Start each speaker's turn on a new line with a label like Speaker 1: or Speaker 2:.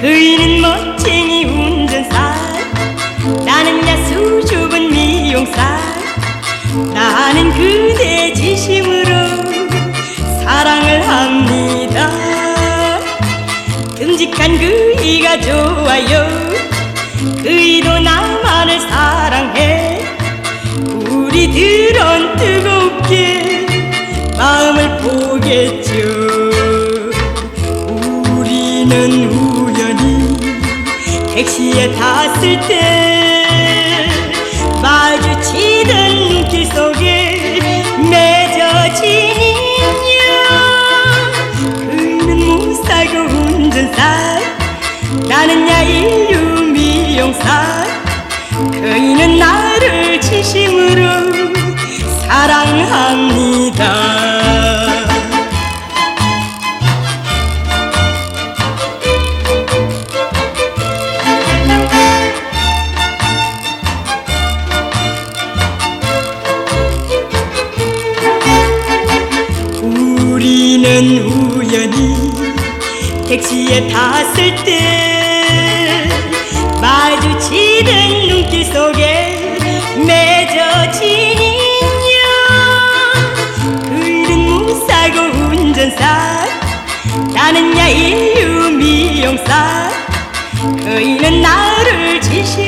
Speaker 1: 그이는 멋쟁이 운전사 나는 야수 좁은 미용사 나는 그대 진심으로 사랑을 합니다. 듬직한 그이가 좋아요. 그이도 나만을 사랑해. 우리들은 뜨겁게 마음을 보겠죠. 우리는 우리 택시에 탔을 때 마주치던 눈길 속에 맺어진 인연 그는 못살고 운전사. 나는 야인류 미용사. 그이는 나 우연히 택시에 탔을 때 마주치던 눈길 속에 맺어진 인연 그일은 무사고 운전사 나는 야인류 미용사. 그이는 나를 진심